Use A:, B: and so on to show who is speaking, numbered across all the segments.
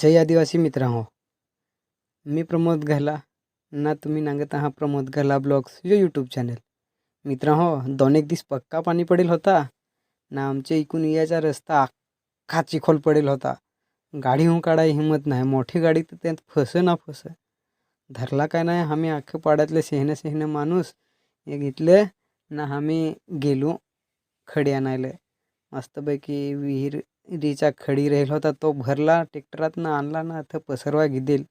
A: जय आदिवासी मित्रांनो हो. मी प्रमोद घाला ना तुम्ही नांगत आहात प्रमोद घाला ब्लॉग्स यो यूट्यूब चॅनल मित्रांनो दोन एक दिवस पक्का पाणी पडेल होता. ना आमच्या इकून याचा रस्ता अख्खा चिखोल पडेल होता. गाडी होऊन काढाय हिंमत नाही. मोठी गाडी तर त्यात फस ना फस. धरला काय नाही? आम्ही अख्ख्या पाड्यातले सेहनं सेहनं माणूस. हे घेतलं. ना आम्ही गेलो खडी आणायला. मस्तपैकी विहीर रिचा खडी राहील होता तो भरला ट्रॅक्टरातनं आणला ना तर पसरवा घेतील.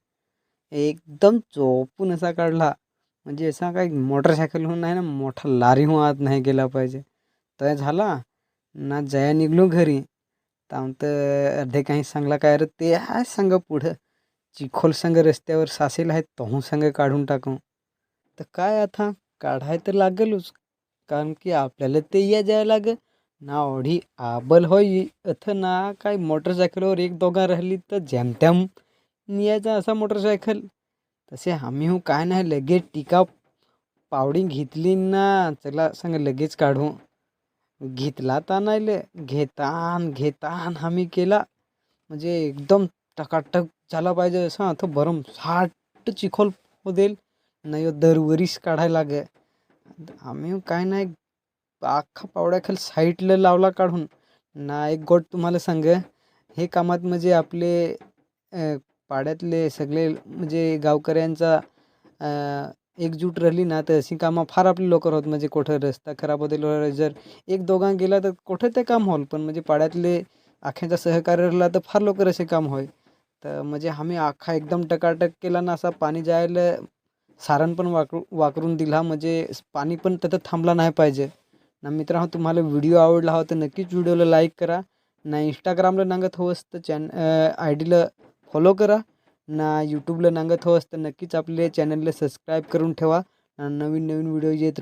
A: एकदम चोपून असा काढला. म्हणजे असा काही मोटरसायकलहून नाही ना मोठा लारीहून आत नाही गेला पाहिजे. तय झाला ना जया निघलो घरी. तर आमचं अर्धे काही सांगला काय रे ते आहे सांग पुढं. चिखोल संघ रस्त्यावर सासेल आहेत तोहून संघ काढून टाकू. तर काय आता? काढाय तर लागेलच. कारण की आपल्याला ते या जायला लाग ना ओढी आबल होय अथ ना काय मोटरसायकलवर एक दोघा राहिली तर जॅमत्याम नियायचा असा मोटरसायकल. तसे आम्ही हो काय नाही लगेच टिका पावडी घेतली ना. चला सांग लगेच काढू. घेतला तर नाही ले. घेतान घेतान आम्ही केला. म्हणजे एकदम टकाटक झाला पाहिजे असं. आता भरम साठ चिखोल हो देईल नाही दरवरीस काढायला लागे. आम्ही काय नाही अख्खा पावड्याखाली साईडला लावला काढून. ना एक गोट तुम्हाला सांग हे कामात म्हणजे आपले पाड्यातले सगळे म्हणजे गावकऱ्यांचा एकजूट राहिली ना तर अशी कामं फार आपली लवकर होत. म्हणजे कुठं रस्ता खराब होते जर एक दोघां गेला तर कुठं ते काम होईल? पण म्हणजे पाड्यातले आख्यांचा सहकार्य राहिला तर फार लवकर असे काम होय तर म्हणजे आम्ही आखा एकदम टकाटक केला ना असा पाणी जायला सारण पण वाकरू वाकरून दिला. म्हणजे पाणी पण तिथं थांबला नाही पाहिजे. ना मित्रांनो तुम्हाला व्हिडिओ आवडला हवा तर नक्कीच व्हिडिओला लाईक करा. ना इंस्टाग्रामला नांगत हवंस हो तर चॅन आय डीला फॉलो करा. ना यूट्यूबला नांगत हो असतं नक्कीच आपले चॅनलला सबस्क्राईब करून ठेवा. नवीन नवीन व्हिडिओ येत